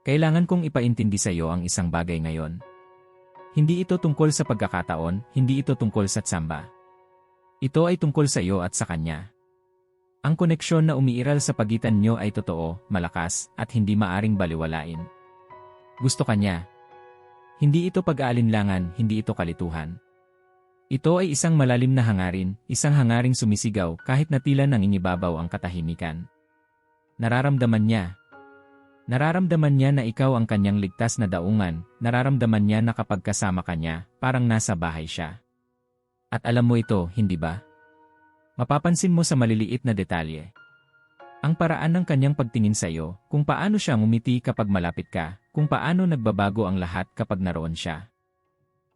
Kailangan kong ipaintindi sa iyo ang isang bagay ngayon. Hindi ito tungkol sa pagkakataon, hindi ito tungkol sa tsamba. Ito ay tungkol sa iyo at sa kanya. Ang koneksyon na umiiral sa pagitan nyo ay totoo, malakas, at hindi maaring baliwalain. Gusto kanya. Hindi ito pag-aalinlangan, hindi ito kalituhan. Ito ay isang malalim na hangarin, isang hangaring sumisigaw kahit na tila nang inibabaw ang katahimikan. Nararamdaman niya, Nararamdaman niya na ikaw ang kanyang ligtas na daungan, nararamdaman niya na kapag kasama ka niya, parang nasa bahay siya. At alam mo ito, hindi ba? Mapapansin mo sa maliliit na detalye. Ang paraan ng kanyang pagtingin sa iyo, kung paano siya ngumiti kapag malapit ka, kung paano nagbabago ang lahat kapag naroon siya.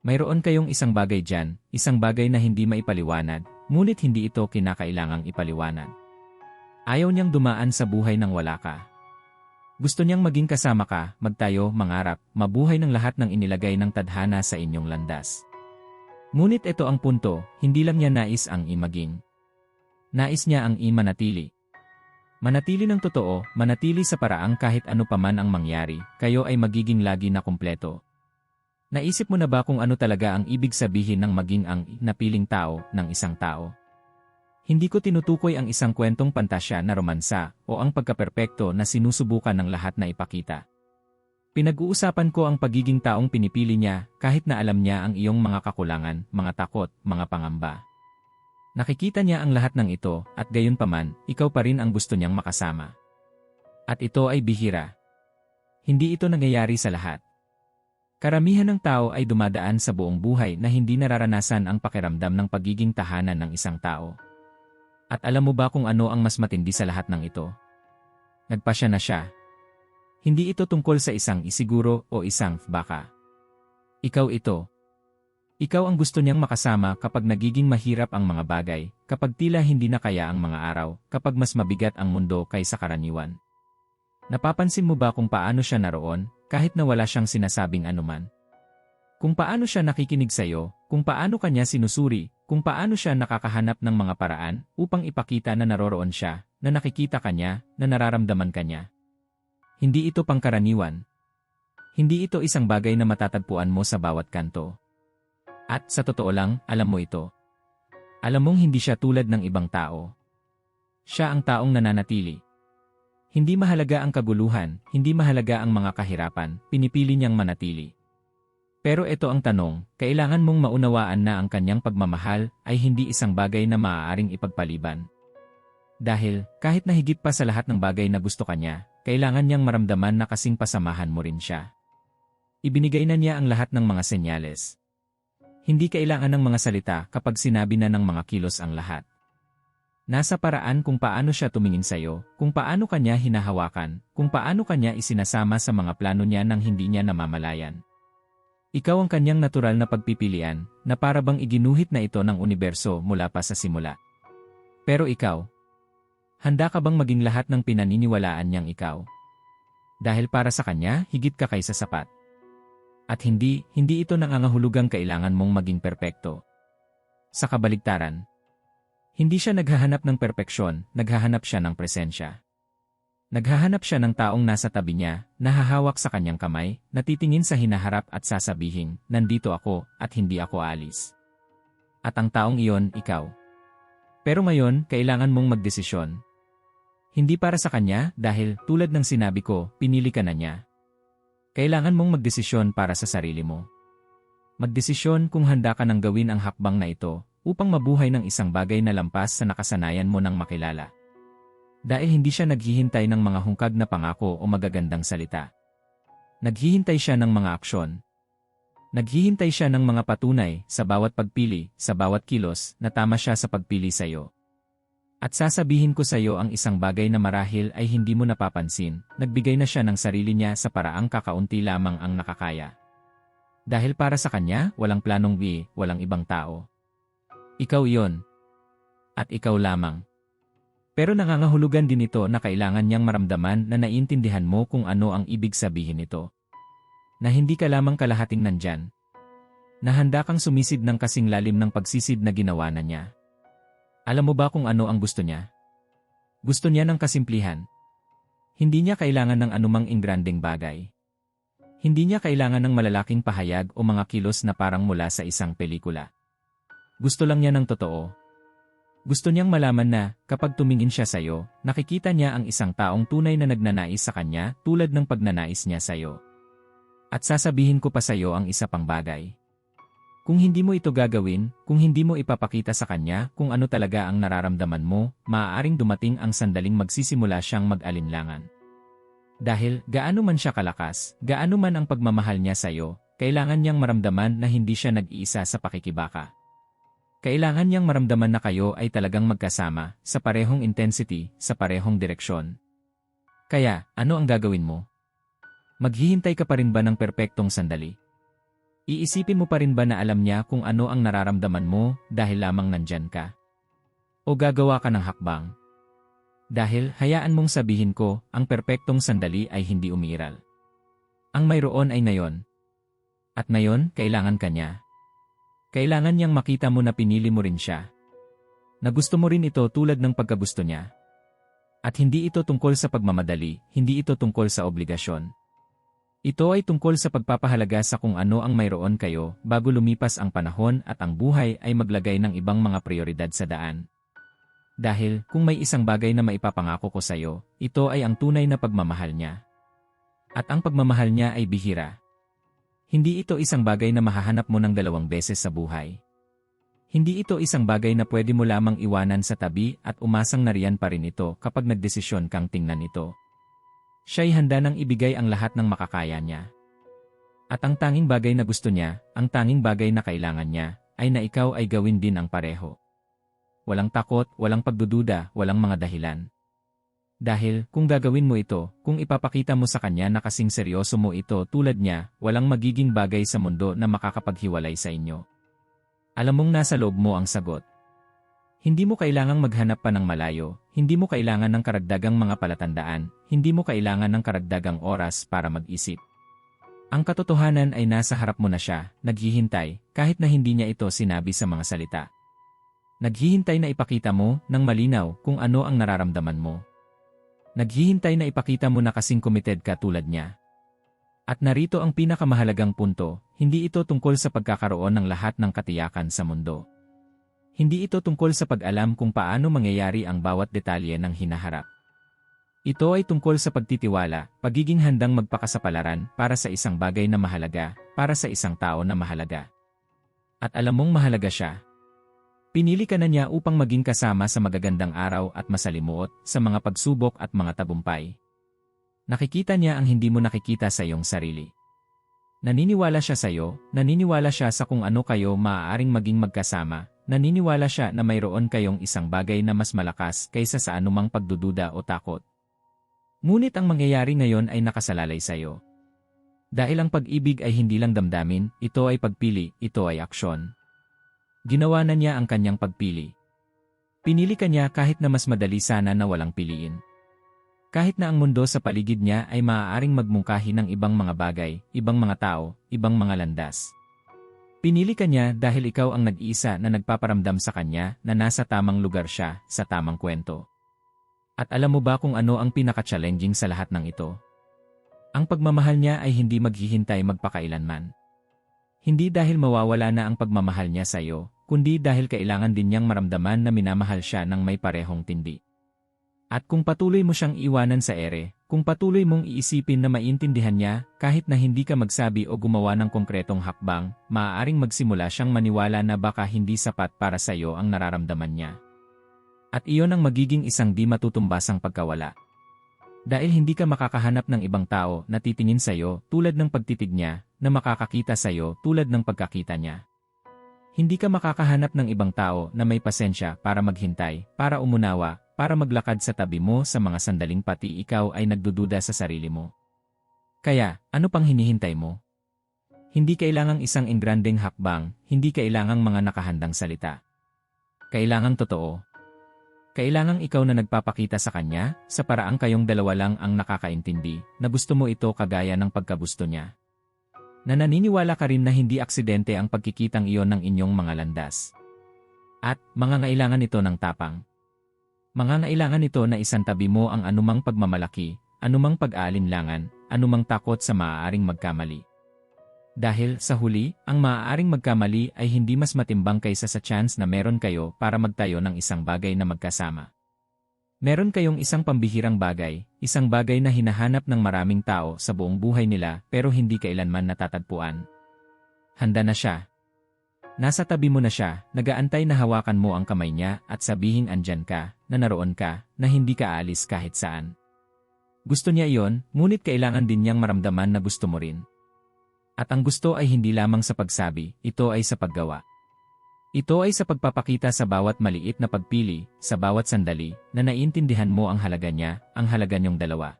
Mayroon kayong isang bagay dyan, isang bagay na hindi maipaliwanag, ngunit hindi ito kinakailangang ipaliwanag. Ayaw niyang dumaan sa buhay ng wala ka. Gusto niyang maging kasama ka, magtayo, mangarap, mabuhay ng lahat ng inilagay ng tadhana sa inyong landas. Ngunit ito ang punto, hindi lang niya nais ang imaging. Nais niya ang imanatili. Manatili ng totoo, manatili sa paraang kahit ano paman ang mangyari, kayo ay magiging lagi na kumpleto. Naisip mo na ba kung ano talaga ang ibig sabihin ng maging ang napiling tao ng isang tao? Hindi ko tinutukoy ang isang kwentong pantasya na romansa o ang pagkaperpekto na sinusubukan ng lahat na ipakita. Pinag-uusapan ko ang pagiging taong pinipili niya kahit na alam niya ang iyong mga kakulangan, mga takot, mga pangamba. Nakikita niya ang lahat ng ito at gayon paman, ikaw pa rin ang gusto niyang makasama. At ito ay bihira. Hindi ito nangyayari sa lahat. Karamihan ng tao ay dumadaan sa buong buhay na hindi nararanasan ang pakiramdam ng pagiging tahanan ng isang tao. At alam mo ba kung ano ang mas matindi sa lahat ng ito? Nagpasya na siya. Hindi ito tungkol sa isang isiguro o isang baka. Ikaw ito. Ikaw ang gusto niyang makasama kapag nagiging mahirap ang mga bagay, kapag tila hindi na kaya ang mga araw, kapag mas mabigat ang mundo kaysa karaniwan. Napapansin mo ba kung paano siya naroon, kahit na wala siyang sinasabing anuman? Kung paano siya nakikinig sa iyo, kung paano kanya sinusuri, kung paano siya nakakahanap ng mga paraan upang ipakita na naroroon siya, na nakikita kanya, na nararamdaman kanya. Hindi ito pangkaraniwan. Hindi ito isang bagay na matatagpuan mo sa bawat kanto. At sa totoo lang, alam mo ito. Alam mong hindi siya tulad ng ibang tao. Siya ang taong nananatili. Hindi mahalaga ang kaguluhan, hindi mahalaga ang mga kahirapan, pinipili niyang manatili. Pero ito ang tanong, kailangan mong maunawaan na ang kanyang pagmamahal ay hindi isang bagay na maaaring ipagpaliban. Dahil, kahit na higit pa sa lahat ng bagay na gusto kanya, kailangan niyang maramdaman na kasing pasamahan mo rin siya. Ibinigay na niya ang lahat ng mga senyales. Hindi kailangan ng mga salita kapag sinabi na ng mga kilos ang lahat. Nasa paraan kung paano siya tumingin sa'yo, kung paano kanya hinahawakan, kung paano kanya isinasama sa mga plano niya nang hindi niya namamalayan. Ikaw ang kanyang natural na pagpipilian, na para bang iginuhit na ito ng universo mula pa sa simula. Pero ikaw, handa ka bang maging lahat ng pinaniniwalaan niyang ikaw? Dahil para sa kanya, higit ka kaysa sapat. At hindi, hindi ito nangangahulugang kailangan mong maging perpekto. Sa kabaligtaran, hindi siya naghahanap ng perpeksyon, naghahanap siya ng presensya. Naghahanap siya ng taong nasa tabi niya, nahahawak sa kanyang kamay, natitingin sa hinaharap at sasabihin, nandito ako at hindi ako alis. At ang taong iyon, ikaw. Pero ngayon, kailangan mong magdesisyon. Hindi para sa kanya dahil, tulad ng sinabi ko, pinili ka na niya. Kailangan mong magdesisyon para sa sarili mo. Magdesisyon kung handa ka nang gawin ang hakbang na ito upang mabuhay ng isang bagay na lampas sa nakasanayan mo ng makilala dahil hindi siya naghihintay ng mga hungkag na pangako o magagandang salita. Naghihintay siya ng mga aksyon. Naghihintay siya ng mga patunay sa bawat pagpili, sa bawat kilos na tama siya sa pagpili sa iyo. At sasabihin ko sa iyo ang isang bagay na marahil ay hindi mo napapansin, nagbigay na siya ng sarili niya sa paraang kakaunti lamang ang nakakaya. Dahil para sa kanya, walang planong B, walang ibang tao. Ikaw iyon. At ikaw lamang. Pero nangangahulugan din ito na kailangan niyang maramdaman na naiintindihan mo kung ano ang ibig sabihin nito. Na hindi ka lamang kalahating nandyan. Na handa kang sumisid ng kasing lalim ng pagsisid na ginawa na niya. Alam mo ba kung ano ang gusto niya? Gusto niya ng kasimplihan. Hindi niya kailangan ng anumang ingranding bagay. Hindi niya kailangan ng malalaking pahayag o mga kilos na parang mula sa isang pelikula. Gusto lang niya ng totoo. Gusto niyang malaman na, kapag tumingin siya sa'yo, nakikita niya ang isang taong tunay na nagnanais sa kanya tulad ng pagnanais niya sa'yo. At sasabihin ko pa sa'yo ang isa pang bagay. Kung hindi mo ito gagawin, kung hindi mo ipapakita sa kanya kung ano talaga ang nararamdaman mo, maaaring dumating ang sandaling magsisimula siyang mag-alinlangan. Dahil, gaano man siya kalakas, gaano man ang pagmamahal niya sa'yo, kailangan niyang maramdaman na hindi siya nag-iisa sa pakikibaka. Kailangan niyang maramdaman na kayo ay talagang magkasama, sa parehong intensity, sa parehong direksyon. Kaya, ano ang gagawin mo? Maghihintay ka pa rin ba ng perpektong sandali? Iisipin mo pa rin ba na alam niya kung ano ang nararamdaman mo dahil lamang nandyan ka? O gagawa ka ng hakbang? Dahil hayaan mong sabihin ko, ang perpektong sandali ay hindi umiral. Ang mayroon ay ngayon. At ngayon, kailangan ka niya. Kailangan niyang makita mo na pinili mo rin siya. Na gusto mo rin ito tulad ng pagkagusto niya. At hindi ito tungkol sa pagmamadali, hindi ito tungkol sa obligasyon. Ito ay tungkol sa pagpapahalaga sa kung ano ang mayroon kayo bago lumipas ang panahon at ang buhay ay maglagay ng ibang mga prioridad sa daan. Dahil kung may isang bagay na maipapangako ko sa iyo, ito ay ang tunay na pagmamahal niya. At ang pagmamahal niya ay bihira. Hindi ito isang bagay na mahahanap mo ng dalawang beses sa buhay. Hindi ito isang bagay na pwede mo lamang iwanan sa tabi at umasang nariyan pa rin ito kapag nagdesisyon kang tingnan ito. Siya'y handa nang ibigay ang lahat ng makakaya niya. At ang tanging bagay na gusto niya, ang tanging bagay na kailangan niya, ay na ikaw ay gawin din ang pareho. Walang takot, walang pagdududa, walang mga dahilan. Dahil, kung gagawin mo ito, kung ipapakita mo sa kanya na kasing seryoso mo ito tulad niya, walang magiging bagay sa mundo na makakapaghiwalay sa inyo. Alam mong nasa loob mo ang sagot. Hindi mo kailangang maghanap pa ng malayo, hindi mo kailangan ng karagdagang mga palatandaan, hindi mo kailangan ng karagdagang oras para mag-isip. Ang katotohanan ay nasa harap mo na siya, naghihintay, kahit na hindi niya ito sinabi sa mga salita. Naghihintay na ipakita mo, ng malinaw, kung ano ang nararamdaman mo. Naghihintay na ipakita mo na kasing committed ka tulad niya. At narito ang pinakamahalagang punto, hindi ito tungkol sa pagkakaroon ng lahat ng katiyakan sa mundo. Hindi ito tungkol sa pag-alam kung paano mangyayari ang bawat detalye ng hinaharap. Ito ay tungkol sa pagtitiwala, pagiging handang magpakasapalaran para sa isang bagay na mahalaga, para sa isang tao na mahalaga. At alam mong mahalaga siya. Pinili ka na niya upang maging kasama sa magagandang araw at masalimuot, sa mga pagsubok at mga tabumpay. Nakikita niya ang hindi mo nakikita sa iyong sarili. Naniniwala siya sa iyo, naniniwala siya sa kung ano kayo maaaring maging magkasama, Naniniwala siya na mayroon kayong isang bagay na mas malakas kaysa sa anumang pagdududa o takot. Ngunit ang mangyayari ngayon ay nakasalalay sa iyo. Dahil ang pag-ibig ay hindi lang damdamin, ito ay pagpili, ito ay aksyon. Ginawa na niya ang kanyang pagpili. Pinili ka niya kahit na mas madali sana na walang piliin. Kahit na ang mundo sa paligid niya ay maaaring magmungkahi ng ibang mga bagay, ibang mga tao, ibang mga landas. Pinili ka niya dahil ikaw ang nag-iisa na nagpaparamdam sa kanya na nasa tamang lugar siya sa tamang kwento. At alam mo ba kung ano ang pinaka-challenging sa lahat ng ito? Ang pagmamahal niya ay hindi maghihintay magpakailanman. Hindi dahil mawawala na ang pagmamahal niya sa iyo, kundi dahil kailangan din niyang maramdaman na minamahal siya ng may parehong tindi. At kung patuloy mo siyang iwanan sa ere, kung patuloy mong iisipin na maintindihan niya, kahit na hindi ka magsabi o gumawa ng konkretong hakbang, maaaring magsimula siyang maniwala na baka hindi sapat para sa iyo ang nararamdaman niya. At iyon ang magiging isang di matutumbasang pagkawala. Dahil hindi ka makakahanap ng ibang tao na titingin sa iyo tulad ng pagtitig niya, na makakakita sa iyo tulad ng pagkakita niya. Hindi ka makakahanap ng ibang tao na may pasensya para maghintay, para umunawa, para maglakad sa tabi mo sa mga sandaling pati ikaw ay nagdududa sa sarili mo. Kaya, ano pang hinihintay mo? Hindi kailangang isang ingranding hakbang, hindi kailangang mga nakahandang salita. Kailangang totoo. Kailangang ikaw na nagpapakita sa kanya, sa paraang kayong dalawa lang ang nakakaintindi, na gusto mo ito kagaya ng pagkagusto niya. Na naniniwala ka rin na hindi aksidente ang pagkikitang iyon ng inyong mga landas. At, mga ngailangan ito ng tapang. Mangangailangan nito na isantabi mo ang anumang pagmamalaki, anumang pag-aalinlangan, anumang takot sa maaaring magkamali. Dahil, sa huli, ang maaaring magkamali ay hindi mas matimbang kaysa sa chance na meron kayo para magtayo ng isang bagay na magkasama. Meron kayong isang pambihirang bagay, isang bagay na hinahanap ng maraming tao sa buong buhay nila pero hindi kailanman natatagpuan. Handa na siya. Nasa tabi mo na siya, nagaantay na hawakan mo ang kamay niya at sabihin andyan ka, na naroon ka, na hindi ka aalis kahit saan. Gusto niya iyon, ngunit kailangan din niyang maramdaman na gusto mo rin. At ang gusto ay hindi lamang sa pagsabi, ito ay sa paggawa. Ito ay sa pagpapakita sa bawat maliit na pagpili, sa bawat sandali, na naiintindihan mo ang halaga niya, ang halaga niyong dalawa.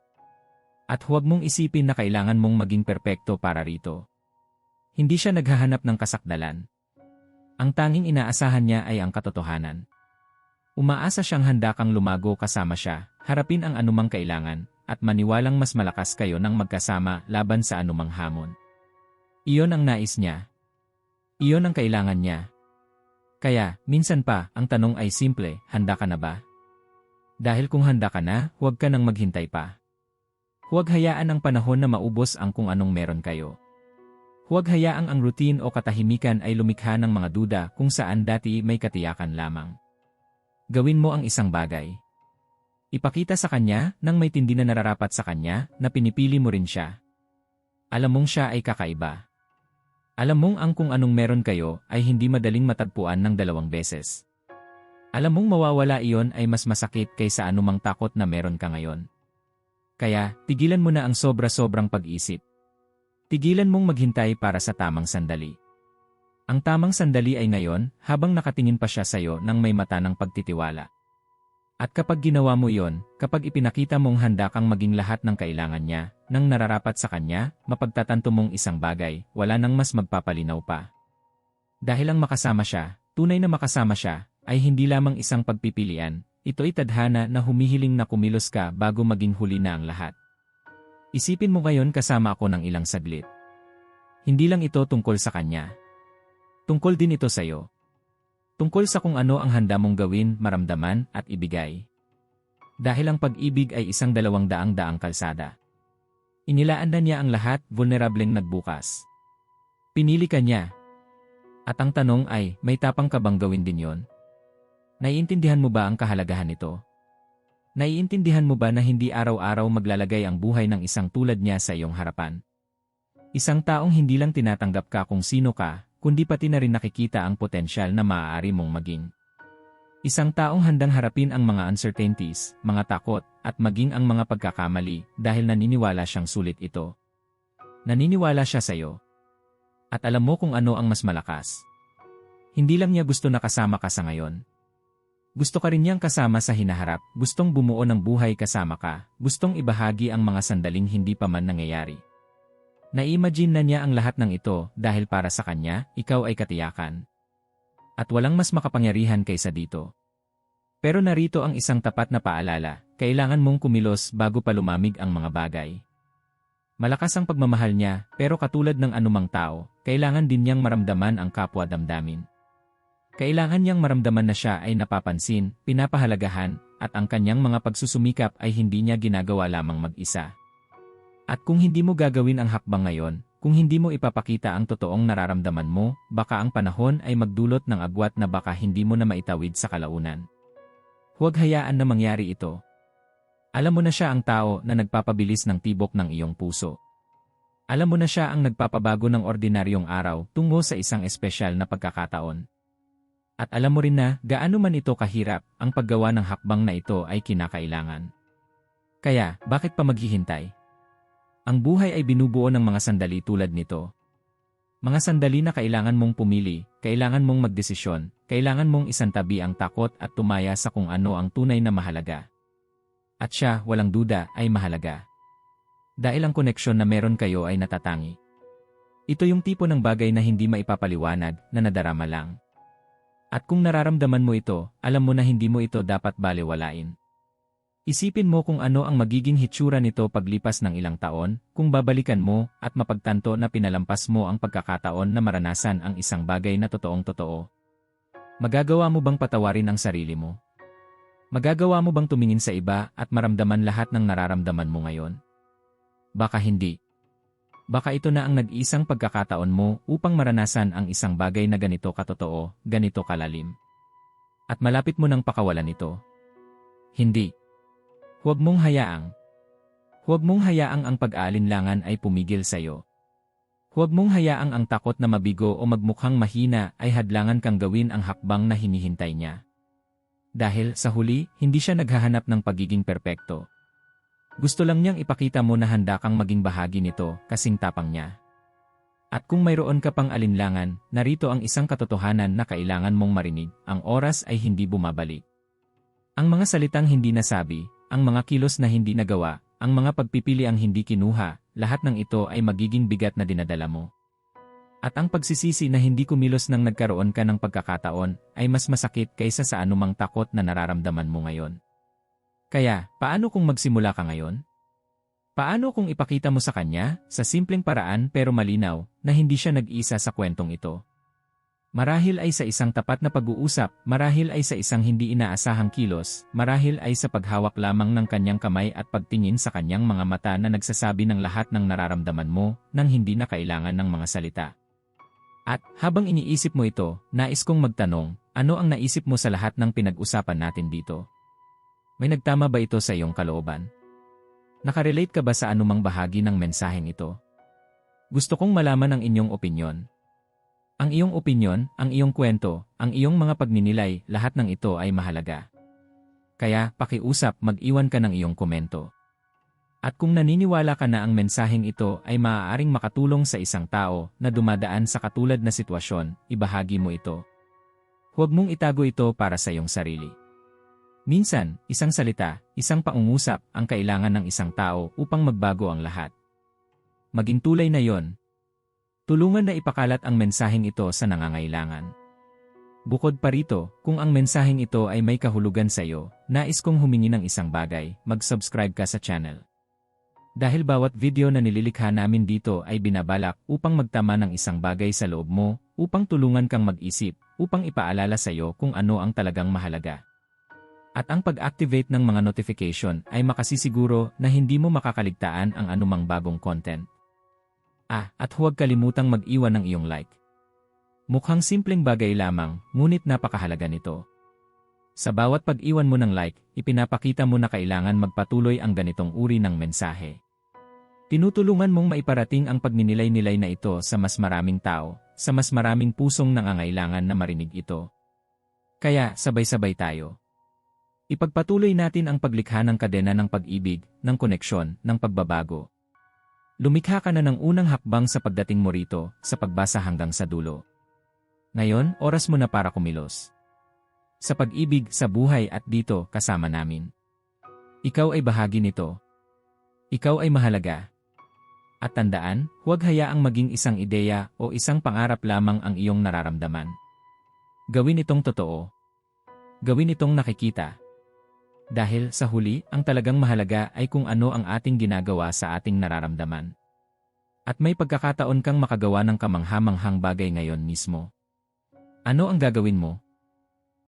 At huwag mong isipin na kailangan mong maging perpekto para rito. Hindi siya naghahanap ng kasakdalan. Ang tanging inaasahan niya ay ang katotohanan. Umaasa siyang handa kang lumago kasama siya, harapin ang anumang kailangan, at maniwalang mas malakas kayo ng magkasama laban sa anumang hamon. Iyon ang nais niya. Iyon ang kailangan niya. Kaya, minsan pa, ang tanong ay simple, handa ka na ba? Dahil kung handa ka na, huwag ka nang maghintay pa. Huwag hayaan ang panahon na maubos ang kung anong meron kayo. Huwag hayaang ang routine o katahimikan ay lumikha ng mga duda kung saan dati may katiyakan lamang. Gawin mo ang isang bagay. Ipakita sa kanya nang may tindi na nararapat sa kanya na pinipili mo rin siya. Alam mong siya ay kakaiba. Alam mong ang kung anong meron kayo ay hindi madaling matagpuan ng dalawang beses. Alam mong mawawala iyon ay mas masakit kaysa anumang takot na meron ka ngayon. Kaya, tigilan mo na ang sobra-sobrang pag-isip. Tigilan mong maghintay para sa tamang sandali. Ang tamang sandali ay ngayon habang nakatingin pa siya sa iyo ng may mata ng pagtitiwala. At kapag ginawa mo iyon, kapag ipinakita mong handa kang maging lahat ng kailangan niya, nang nararapat sa kanya, mapagtatanto mong isang bagay, wala nang mas magpapalinaw pa. Dahil ang makasama siya, tunay na makasama siya, ay hindi lamang isang pagpipilian, ito ay tadhana na humihiling na kumilos ka bago maging huli na ang lahat. Isipin mo ngayon kasama ako ng ilang saglit. Hindi lang ito tungkol sa kanya. Tungkol din ito sa iyo. Tungkol sa kung ano ang handa mong gawin, maramdaman, at ibigay. Dahil ang pag-ibig ay isang dalawang daang daang kalsada. Inilaan na niya ang lahat, vulnerableng nagbukas. Pinili ka niya. At ang tanong ay, may tapang ka bang gawin din yon? Naiintindihan mo ba ang kahalagahan nito? Naiintindihan mo ba na hindi araw-araw maglalagay ang buhay ng isang tulad niya sa iyong harapan? Isang taong hindi lang tinatanggap ka kung sino ka, kundi pati na rin nakikita ang potensyal na maaari mong maging. Isang taong handang harapin ang mga uncertainties, mga takot, at maging ang mga pagkakamali dahil naniniwala siyang sulit ito. Naniniwala siya sa iyo. At alam mo kung ano ang mas malakas. Hindi lang niya gusto na kasama ka sa ngayon. Gusto ka rin niyang kasama sa hinaharap, gustong bumuo ng buhay kasama ka, gustong ibahagi ang mga sandaling hindi pa man nangyayari. Na-imagine na niya ang lahat ng ito dahil para sa kanya, ikaw ay katiyakan. At walang mas makapangyarihan kaysa dito. Pero narito ang isang tapat na paalala, kailangan mong kumilos bago pa lumamig ang mga bagay. Malakas ang pagmamahal niya, pero katulad ng anumang tao, kailangan din niyang maramdaman ang kapwa damdamin. Kailangan niyang maramdaman na siya ay napapansin, pinapahalagahan, at ang kanyang mga pagsusumikap ay hindi niya ginagawa lamang mag-isa. At kung hindi mo gagawin ang hakbang ngayon, kung hindi mo ipapakita ang totoong nararamdaman mo, baka ang panahon ay magdulot ng agwat na baka hindi mo na maitawid sa kalaunan. Huwag hayaan na mangyari ito. Alam mo na siya ang tao na nagpapabilis ng tibok ng iyong puso. Alam mo na siya ang nagpapabago ng ordinaryong araw tungo sa isang espesyal na pagkakataon. At alam mo rin na gaano man ito kahirap, ang paggawa ng hakbang na ito ay kinakailangan. Kaya, bakit pa maghihintay? Ang buhay ay binubuo ng mga sandali tulad nito. Mga sandali na kailangan mong pumili, kailangan mong magdesisyon, kailangan mong isantabi ang takot at tumaya sa kung ano ang tunay na mahalaga. At siya, walang duda, ay mahalaga. Dahil ang koneksyon na meron kayo ay natatangi. Ito yung tipo ng bagay na hindi maipapaliwanag, na nadarama lang. At kung nararamdaman mo ito, alam mo na hindi mo ito dapat balewalain. Isipin mo kung ano ang magiging hitsura nito paglipas ng ilang taon, kung babalikan mo at mapagtanto na pinalampas mo ang pagkakataon na maranasan ang isang bagay na totoong totoo. Magagawa mo bang patawarin ang sarili mo? Magagawa mo bang tumingin sa iba at maramdaman lahat ng nararamdaman mo ngayon? Baka hindi. Baka ito na ang nag-isang pagkakataon mo upang maranasan ang isang bagay na ganito katotoo, ganito kalalim. At malapit mo nang pakawalan ito. Hindi. Huwag mong hayaang. Huwag mong hayaang ang pag-aalinlangan ay pumigil sa iyo. Huwag mong hayaang ang takot na mabigo o magmukhang mahina ay hadlangan kang gawin ang hakbang na hinihintay niya. Dahil sa huli, hindi siya naghahanap ng pagiging perpekto. Gusto lang niyang ipakita mo na handa kang maging bahagi nito, kasing tapang niya. At kung mayroon ka pang alinlangan, narito ang isang katotohanan na kailangan mong marinig, ang oras ay hindi bumabalik. Ang mga salitang hindi nasabi, ang mga kilos na hindi nagawa, ang mga pagpipili ang hindi kinuha, lahat ng ito ay magiging bigat na dinadala mo. At ang pagsisisi na hindi kumilos nang nagkaroon ka ng pagkakataon ay mas masakit kaysa sa anumang takot na nararamdaman mo ngayon. Kaya, paano kung magsimula ka ngayon? Paano kung ipakita mo sa kanya, sa simpleng paraan pero malinaw, na hindi siya nag-isa sa kwentong ito? Marahil ay sa isang tapat na pag-uusap, marahil ay sa isang hindi inaasahang kilos, marahil ay sa paghawak lamang ng kanyang kamay at pagtingin sa kanyang mga mata na nagsasabi ng lahat ng nararamdaman mo nang hindi na kailangan ng mga salita. At habang iniisip mo ito, nais kong magtanong, ano ang naisip mo sa lahat ng pinag-usapan natin dito? May nagtama ba ito sa iyong kalooban? Nakarelate ka ba sa anumang bahagi ng mensaheng ito? Gusto kong malaman ang inyong opinyon. Ang iyong opinyon, ang iyong kwento, ang iyong mga pagninilay, lahat ng ito ay mahalaga. Kaya, pakiusap, mag-iwan ka ng iyong komento. At kung naniniwala ka na ang mensaheng ito ay maaaring makatulong sa isang tao na dumadaan sa katulad na sitwasyon, ibahagi mo ito. Huwag mong itago ito para sa iyong sarili. Minsan, isang salita, isang paungusap ang kailangan ng isang tao upang magbago ang lahat. Maging tulay na yon, Tulungan na ipakalat ang mensaheng ito sa nangangailangan. Bukod pa rito, kung ang mensaheng ito ay may kahulugan sa iyo, nais kong humingi ng isang bagay, mag-subscribe ka sa channel. Dahil bawat video na nililikha namin dito ay binabalak upang magtama ng isang bagay sa loob mo, upang tulungan kang mag-isip, upang ipaalala sa iyo kung ano ang talagang mahalaga. At ang pag-activate ng mga notification ay makasisiguro na hindi mo makakaligtaan ang anumang bagong content. Ah, at huwag kalimutang mag-iwan ng iyong like. Mukhang simpleng bagay lamang, ngunit napakahalaga nito. Sa bawat pag-iwan mo ng like, ipinapakita mo na kailangan magpatuloy ang ganitong uri ng mensahe. Tinutulungan mong maiparating ang pagninilay-nilay na ito sa mas maraming tao, sa mas maraming pusong nangangailangan na marinig ito. Kaya, sabay-sabay tayo. Ipagpatuloy natin ang paglikha ng kadena ng pag-ibig, ng koneksyon, ng pagbabago. Lumikha ka na ng unang hakbang sa pagdating mo rito, sa pagbasa hanggang sa dulo. Ngayon, oras mo na para kumilos. Sa pag-ibig, sa buhay at dito, kasama namin. Ikaw ay bahagi nito. Ikaw ay mahalaga. At tandaan, huwag hayaang maging isang ideya o isang pangarap lamang ang iyong nararamdaman. Gawin itong totoo. Gawin itong nakikita. Dahil sa huli, ang talagang mahalaga ay kung ano ang ating ginagawa sa ating nararamdaman. At may pagkakataon kang makagawa ng kamanghamanghang bagay ngayon mismo. Ano ang gagawin mo?